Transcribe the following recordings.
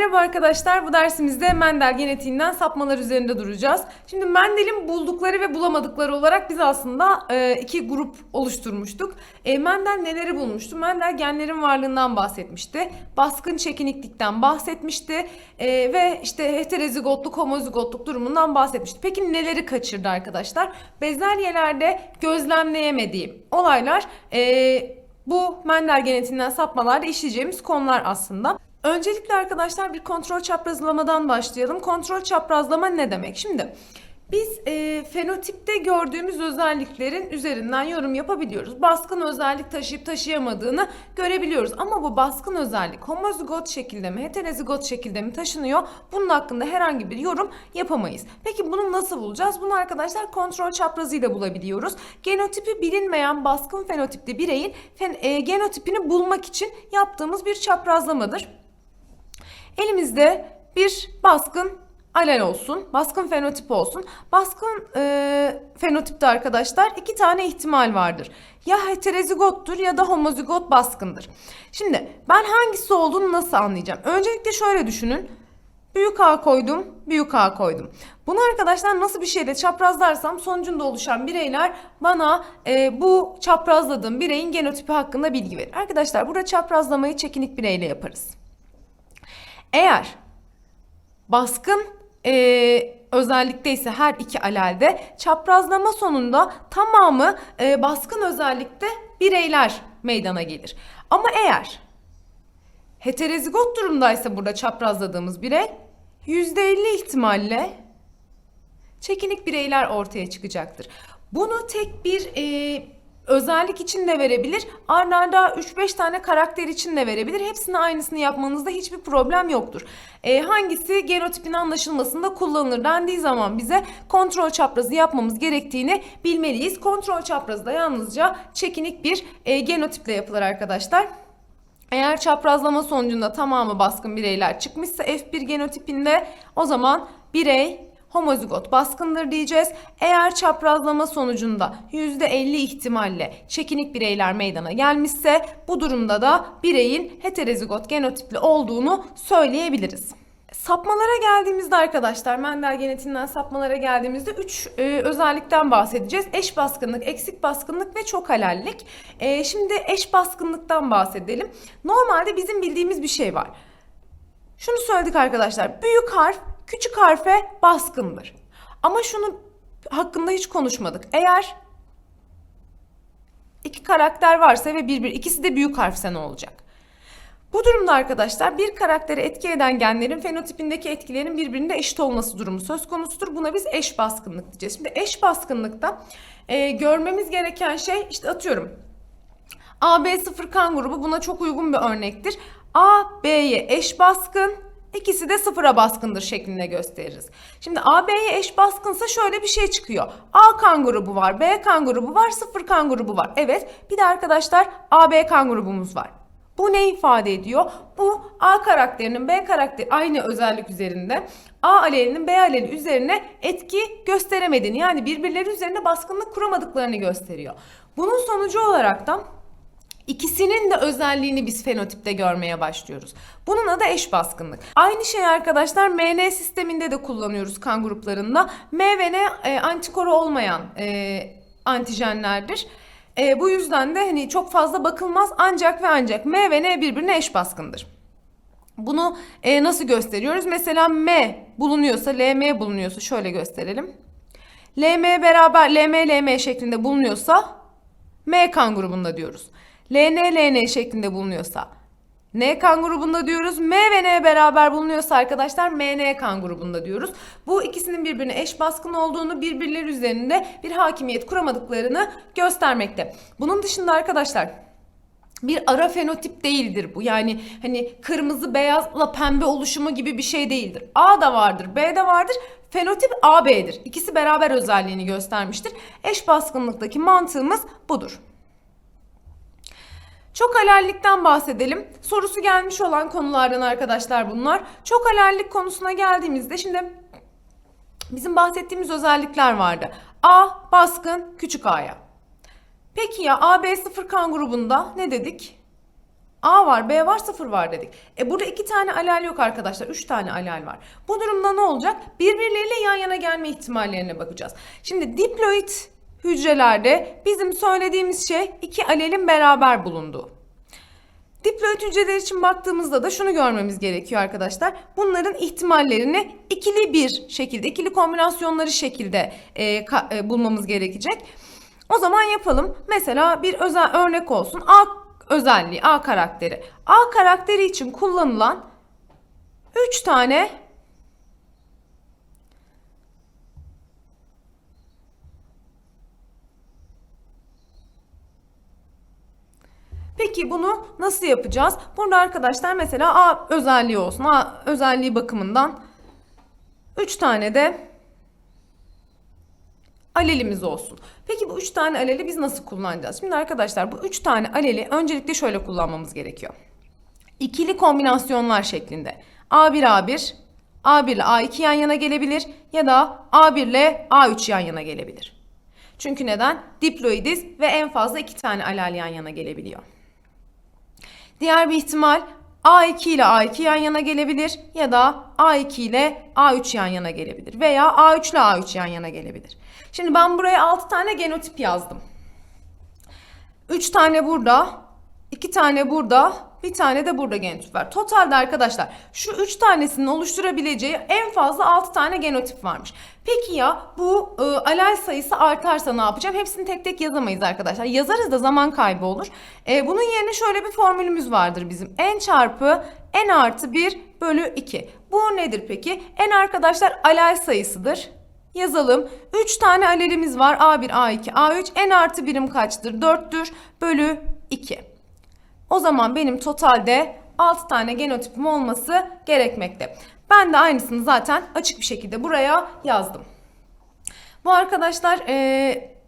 Merhaba arkadaşlar, bu dersimizde Mendel genetiğinden sapmalar üzerinde duracağız. Şimdi Mendel'in buldukları ve bulamadıkları olarak biz aslında e, iki grup oluşturmuştuk. E, Mendel neleri bulmuştu? Mendel genlerin varlığından bahsetmişti. Baskın çekiniklikten bahsetmişti. E, ve işte heterozigotluk, homozigotluk durumundan bahsetmişti. Peki neleri kaçırdı arkadaşlar? Bezelyelerde gözlemleyemediğim olaylar... Bu Mendel genetiğinden sapmalarda işleyeceğimiz konular aslında. Öncelikle arkadaşlar bir kontrol çaprazlamadan başlayalım. Kontrol çaprazlama ne demek? Şimdi biz e, fenotipte gördüğümüz özelliklerin üzerinden yorum yapabiliyoruz. Baskın özellik taşıyıp taşıyamadığını görebiliyoruz. Ama bu baskın özellik homozigot şekilde mi, heterozigot şekilde mi taşınıyor? Bunun hakkında herhangi bir yorum yapamayız. Peki bunu nasıl bulacağız? Bunu arkadaşlar kontrol çaprazıyla bulabiliyoruz. Genotipi bilinmeyen baskın fenotipli bireyin fen, e, genotipini bulmak için yaptığımız bir çaprazlamadır. Elimizde bir baskın alel olsun, baskın fenotip olsun. Baskın e, fenotipte arkadaşlar iki tane ihtimal vardır. Ya heterozigottur ya da homozigot baskındır. Şimdi ben hangisi olduğunu nasıl anlayacağım? Öncelikle şöyle düşünün. Büyük A koydum, büyük A koydum. Bunu arkadaşlar nasıl bir şeyle çaprazlarsam sonucunda oluşan bireyler bana e, bu çaprazladığım bireyin genotipi hakkında bilgi verir. Arkadaşlar burada çaprazlamayı çekinik bireyle yaparız. Eğer baskın e, özellikte ise her iki alelde çaprazlama sonunda tamamı e, baskın özellikte bireyler meydana gelir. Ama eğer heterozigot durumdaysa burada çaprazladığımız birey %50 ihtimalle çekinik bireyler ortaya çıkacaktır. Bunu tek bir e, özellik için de verebilir. Arda arda 3-5 tane karakter için de verebilir. Hepsini aynısını yapmanızda hiçbir problem yoktur. E, hangisi genotipin anlaşılmasında kullanılır dendiği zaman bize kontrol çaprazı yapmamız gerektiğini bilmeliyiz. Kontrol çaprazı da yalnızca çekinik bir e, genotiple yapılır arkadaşlar. Eğer çaprazlama sonucunda tamamı baskın bireyler çıkmışsa F1 genotipinde o zaman birey homozigot baskındır diyeceğiz. Eğer çaprazlama sonucunda %50 ihtimalle çekinik bireyler meydana gelmişse bu durumda da bireyin heterozigot genotipli olduğunu söyleyebiliriz. Sapmalara geldiğimizde arkadaşlar Mendel genetiğinden sapmalara geldiğimizde 3 e, özellikten bahsedeceğiz. Eş baskınlık, eksik baskınlık ve çok halallik. E, şimdi eş baskınlıktan bahsedelim. Normalde bizim bildiğimiz bir şey var. Şunu söyledik arkadaşlar. Büyük harf küçük harfe baskındır. Ama şunu hakkında hiç konuşmadık. Eğer iki karakter varsa ve bir bir ikisi de büyük harfse ne olacak? Bu durumda arkadaşlar bir karakteri etki eden genlerin fenotipindeki etkilerin birbirine eşit olması durumu söz konusudur. Buna biz eş baskınlık diyeceğiz. Şimdi eş baskınlıkta e, görmemiz gereken şey işte atıyorum AB0 kan grubu buna çok uygun bir örnektir. A, eş baskın, ikisi de sıfıra baskındır şeklinde gösteririz. Şimdi A, B'ye eş baskınsa şöyle bir şey çıkıyor. A kan grubu var, B kan grubu var, sıfır kan grubu var. Evet, bir de arkadaşlar AB kan grubumuz var. Bu ne ifade ediyor? Bu A karakterinin B karakteri aynı özellik üzerinde A alelinin B aleli üzerine etki gösteremediğini yani birbirleri üzerine baskınlık kuramadıklarını gösteriyor. Bunun sonucu olarak da İkisinin de özelliğini biz fenotipte görmeye başlıyoruz. Bunun adı eş baskınlık. Aynı şey arkadaşlar MN sisteminde de kullanıyoruz kan gruplarında. M ve N e, antikoru olmayan e, antijenlerdir. E, bu yüzden de hani çok fazla bakılmaz ancak ve ancak M ve N birbirine eş baskındır. Bunu e, nasıl gösteriyoruz? Mesela M bulunuyorsa, LM bulunuyorsa şöyle gösterelim. LM beraber LM LM şeklinde bulunuyorsa M kan grubunda diyoruz. LN LN şeklinde bulunuyorsa N kan grubunda diyoruz. M ve N beraber bulunuyorsa arkadaşlar MN kan grubunda diyoruz. Bu ikisinin birbirine eş baskın olduğunu, birbirleri üzerinde bir hakimiyet kuramadıklarını göstermekte. Bunun dışında arkadaşlar bir ara fenotip değildir bu. Yani hani kırmızı beyazla pembe oluşumu gibi bir şey değildir. A da vardır, B de vardır. Fenotip AB'dir. İkisi beraber özelliğini göstermiştir. Eş baskınlıktaki mantığımız budur. Çok halallikten bahsedelim. Sorusu gelmiş olan konulardan arkadaşlar bunlar. Çok halallik konusuna geldiğimizde şimdi bizim bahsettiğimiz özellikler vardı. A baskın küçük a'ya. Peki ya AB0 kan grubunda ne dedik? A var, B var, 0 var dedik. E burada iki tane alel yok arkadaşlar. Üç tane alel var. Bu durumda ne olacak? Birbirleriyle yan yana gelme ihtimallerine bakacağız. Şimdi diploid hücrelerde bizim söylediğimiz şey iki alelin beraber bulunduğu. Diploid hücreler için baktığımızda da şunu görmemiz gerekiyor arkadaşlar. Bunların ihtimallerini ikili bir şekilde, ikili kombinasyonları şekilde e, ka- e, bulmamız gerekecek. O zaman yapalım. Mesela bir özel örnek olsun. A özelliği, A karakteri. A karakteri için kullanılan 3 tane Peki bunu nasıl yapacağız? Burada arkadaşlar mesela A özelliği olsun. A özelliği bakımından 3 tane de alelimiz olsun. Peki bu 3 tane aleli biz nasıl kullanacağız? Şimdi arkadaşlar bu 3 tane aleli öncelikle şöyle kullanmamız gerekiyor. İkili kombinasyonlar şeklinde. A1 A1, A1 ile A2 yan yana gelebilir ya da A1 ile A3 yan yana gelebilir. Çünkü neden? Diploidiz ve en fazla iki tane alel yan yana gelebiliyor. Diğer bir ihtimal A2 ile A2 yan yana gelebilir ya da A2 ile A3 yan yana gelebilir veya A3 ile A3 yan yana gelebilir. Şimdi ben buraya 6 tane genotip yazdım. 3 tane burada, 2 tane burada, bir tane de burada genotip var. Totalde arkadaşlar şu 3 tanesinin oluşturabileceği en fazla 6 tane genotip varmış. Peki ya bu e, alel sayısı artarsa ne yapacağım? Hepsini tek tek yazamayız arkadaşlar. Yazarız da zaman kaybı olur. E, bunun yerine şöyle bir formülümüz vardır bizim. n çarpı n artı 1 bölü 2. Bu nedir peki? n arkadaşlar alel sayısıdır. Yazalım. 3 tane alelimiz var. A1, A2, A3. N artı birim kaçtır? 4'tür. Bölü 2. O zaman benim totalde 6 tane genotipim olması gerekmekte. Ben de aynısını zaten açık bir şekilde buraya yazdım. Bu arkadaşlar eee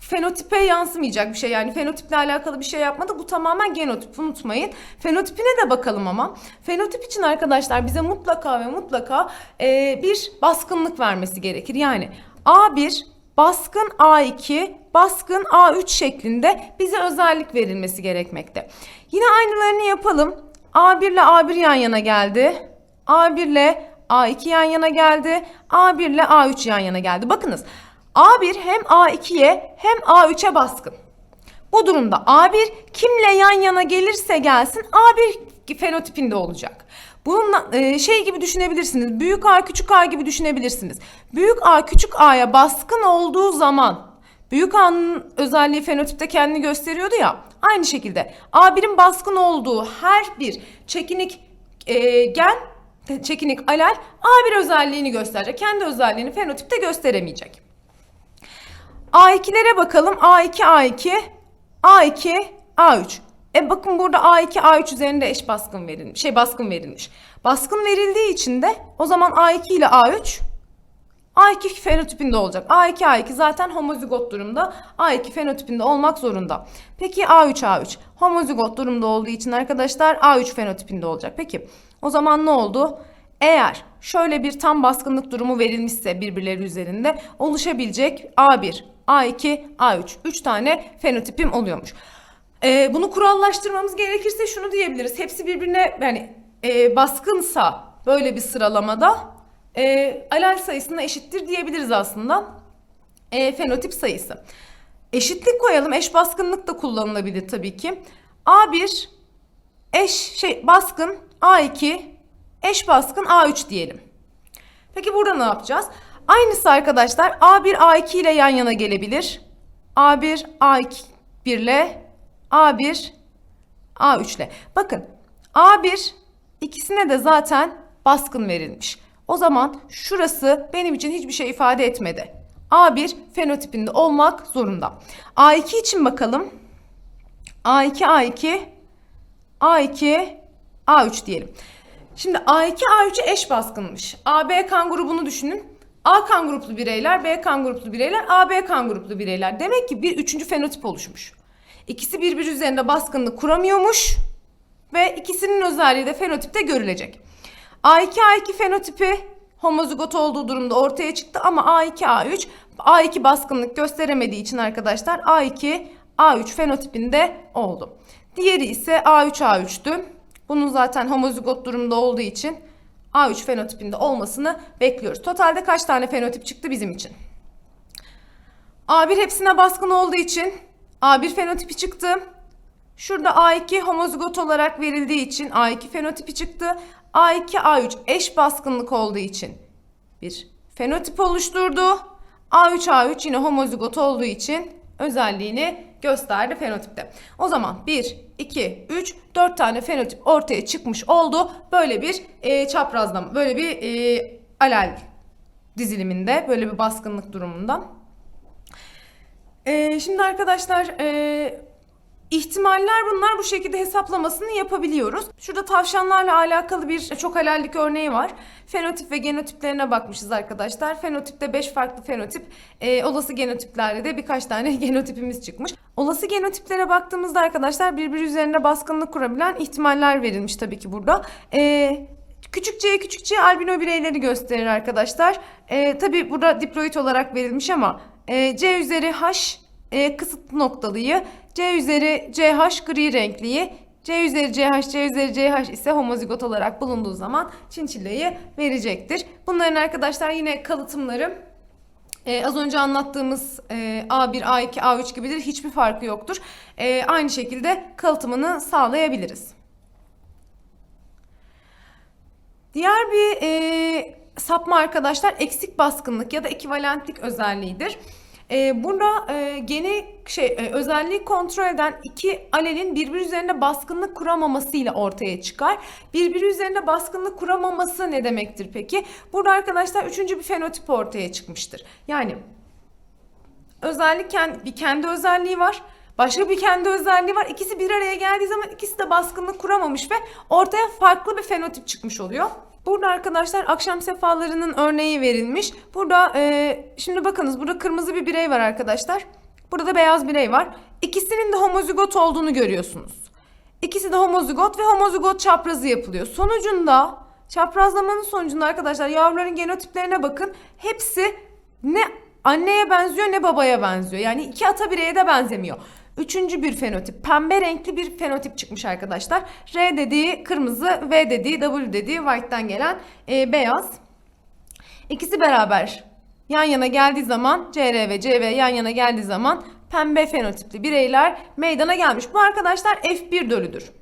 fenotipe yansımayacak bir şey. Yani fenotiple alakalı bir şey yapmadı. Bu tamamen genotip unutmayın. Fenotipine de bakalım ama. Fenotip için arkadaşlar bize mutlaka ve mutlaka e, bir baskınlık vermesi gerekir. Yani A1 baskın A2 baskın A3 şeklinde bize özellik verilmesi gerekmekte. Yine aynılarını yapalım. A1 ile A1 yan yana geldi. A1 ile A2 yan yana geldi. A1 ile A3 yan yana geldi. Bakınız A1 hem A2'ye hem A3'e baskın. Bu durumda A1 kimle yan yana gelirse gelsin A1 fenotipinde olacak. Bununla e, şey gibi düşünebilirsiniz. Büyük A küçük A gibi düşünebilirsiniz. Büyük A küçük A'ya baskın olduğu zaman büyük A'nın özelliği fenotipte kendini gösteriyordu ya. Aynı şekilde A1'in baskın olduğu her bir çekinik e, gen çekinik alel A1 özelliğini gösterecek. Kendi özelliğini fenotipte gösteremeyecek. A2'lere bakalım. A2, A2, A2, A3. E bakın burada A2, A3 üzerinde eş baskın verilmiş. Şey baskın verilmiş. Baskın verildiği için de o zaman A2 ile A3 A2 fenotipinde olacak. A2, A2 zaten homozigot durumda. A2 fenotipinde olmak zorunda. Peki A3, A3 homozigot durumda olduğu için arkadaşlar A3 fenotipinde olacak. Peki o zaman ne oldu? Eğer şöyle bir tam baskınlık durumu verilmişse birbirleri üzerinde oluşabilecek A1, A2, A3 3 tane fenotipim oluyormuş. Ee, bunu kurallaştırmamız gerekirse şunu diyebiliriz. Hepsi birbirine yani e, baskınsa böyle bir sıralamada e, alel sayısına eşittir diyebiliriz aslında. E, fenotip sayısı. Eşitlik koyalım. Eş baskınlık da kullanılabilir tabii ki. A1 eş şey baskın A2 eş baskın A3 diyelim. Peki burada ne yapacağız? Aynısı arkadaşlar A1 A2 ile yan yana gelebilir. A1 A2 ile A1 A3 ile. Bakın A1 ikisine de zaten baskın verilmiş. O zaman şurası benim için hiçbir şey ifade etmedi. A1 fenotipinde olmak zorunda. A2 için bakalım. A2 A2 A2 A3 diyelim. Şimdi A2 A3'e eş baskınmış. AB kan grubunu düşünün. A kan gruplu bireyler, B kan gruplu bireyler, AB kan gruplu bireyler. Demek ki bir üçüncü fenotip oluşmuş. İkisi birbiri üzerinde baskınlık kuramıyormuş ve ikisinin özelliği de fenotipte görülecek. A2 A2 fenotipi homozigot olduğu durumda ortaya çıktı ama A2 A3 A2 baskınlık gösteremediği için arkadaşlar A2 A3 fenotipinde oldu. Diğeri ise A3A3'tü. Bunun zaten homozigot durumda olduğu için A3 fenotipinde olmasını bekliyoruz. Totalde kaç tane fenotip çıktı bizim için? A1 hepsine baskın olduğu için A1 fenotipi çıktı. Şurada A2 homozigot olarak verildiği için A2 fenotipi çıktı. A2 A3 eş baskınlık olduğu için bir fenotip oluşturdu. A3 A3 yine homozigot olduğu için özelliğini gösterdi fenotipte. O zaman 1, 2, 3, 4 tane fenotip ortaya çıkmış oldu. Böyle bir e, çaprazlama, böyle bir e, alel diziliminde, böyle bir baskınlık durumunda. E, şimdi arkadaşlar e, ihtimaller bunlar bu şekilde hesaplamasını yapabiliyoruz. Şurada tavşanlarla alakalı bir çok halallik örneği var. Fenotip ve genotiplerine bakmışız arkadaşlar. Fenotipte 5 farklı fenotip, e, olası genotiplerde de birkaç tane genotipimiz çıkmış. Olası genotiplere baktığımızda arkadaşlar birbiri üzerine baskınlık kurabilen ihtimaller verilmiş tabii ki burada. E, Küçük c küçük c albino bireyleri gösterir arkadaşlar. E, tabii burada diploid olarak verilmiş ama e, c üzeri h e, kısıtlı noktalıyı, C üzeri CH gri renkliyi, C üzeri CH, C üzeri CH ise homozigot olarak bulunduğu zaman çinçillayı verecektir. Bunların arkadaşlar yine kalıtımları ee, az önce anlattığımız e, A1, A2, A3 gibidir. Hiçbir farkı yoktur. Ee, aynı şekilde kalıtımını sağlayabiliriz. Diğer bir e, sapma arkadaşlar eksik baskınlık ya da ekvivalentlik özelliğidir. Ee, burada e, gene şey e, özelliği kontrol eden iki alelin birbiri üzerinde baskınlık kuramamasıyla ortaya çıkar. Birbiri üzerinde baskınlık kuramaması ne demektir peki? Burada arkadaşlar üçüncü bir fenotip ortaya çıkmıştır. Yani özellik kendi, bir kendi özelliği var. Başka bir kendi özelliği var. İkisi bir araya geldiği zaman ikisi de baskınlık kuramamış ve ortaya farklı bir fenotip çıkmış oluyor. Burada arkadaşlar akşam sefalarının örneği verilmiş. Burada e, şimdi bakınız burada kırmızı bir birey var arkadaşlar. Burada da beyaz birey var. İkisinin de homozigot olduğunu görüyorsunuz. İkisi de homozigot ve homozigot çaprazı yapılıyor. Sonucunda çaprazlamanın sonucunda arkadaşlar yavruların genotiplerine bakın. Hepsi ne anneye benziyor ne babaya benziyor. Yani iki ata bireye de benzemiyor. Üçüncü bir fenotip. Pembe renkli bir fenotip çıkmış arkadaşlar. R dediği kırmızı, V dediği, W dediği white'dan gelen e, beyaz. İkisi beraber yan yana geldiği zaman CR ve CV yan yana geldiği zaman pembe fenotipli bireyler meydana gelmiş. Bu arkadaşlar F1 dölüdür.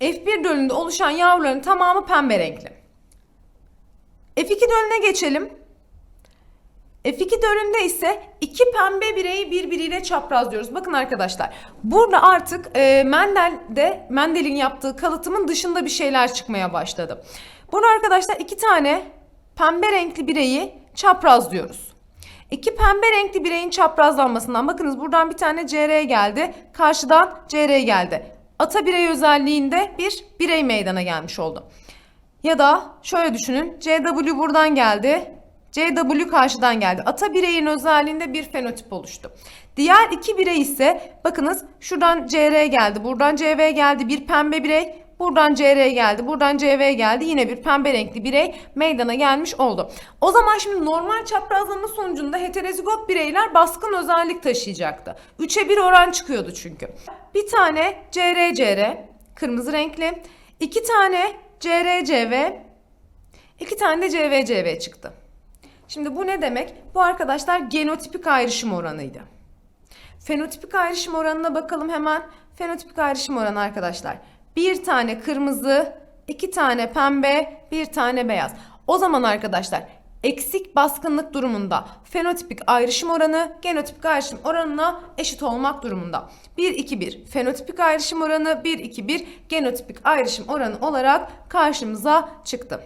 F1 dölünde oluşan yavruların tamamı pembe renkli. F2 dölüne geçelim. F2 dölünde ise iki pembe bireyi birbiriyle çaprazlıyoruz. Bakın arkadaşlar burada artık e, Mendel'de Mendel'in yaptığı kalıtımın dışında bir şeyler çıkmaya başladı. Burada arkadaşlar iki tane pembe renkli bireyi çaprazlıyoruz. İki pembe renkli bireyin çaprazlanmasından bakınız buradan bir tane CR geldi. Karşıdan CR geldi. Ata birey özelliğinde bir birey meydana gelmiş oldu. Ya da şöyle düşünün. CW buradan geldi. CW karşıdan geldi. Ata bireyin özelliğinde bir fenotip oluştu. Diğer iki birey ise bakınız şuradan CR geldi, buradan CV geldi bir pembe birey, buradan CR geldi, buradan CV geldi yine bir pembe renkli birey meydana gelmiş oldu. O zaman şimdi normal çaprazlama sonucunda heterozigot bireyler baskın özellik taşıyacaktı. 3'e 1 oran çıkıyordu çünkü. Bir tane CR CR kırmızı renkli, iki tane CR CV, iki tane de CV CV çıktı. Şimdi bu ne demek? Bu arkadaşlar genotipik ayrışım oranıydı. Fenotipik ayrışım oranına bakalım hemen. Fenotipik ayrışım oranı arkadaşlar. Bir tane kırmızı, iki tane pembe, bir tane beyaz. O zaman arkadaşlar eksik baskınlık durumunda fenotipik ayrışım oranı genotipik ayrışım oranına eşit olmak durumunda. 1 2 1 fenotipik ayrışım oranı 1 2 1 genotipik ayrışım oranı olarak karşımıza çıktı.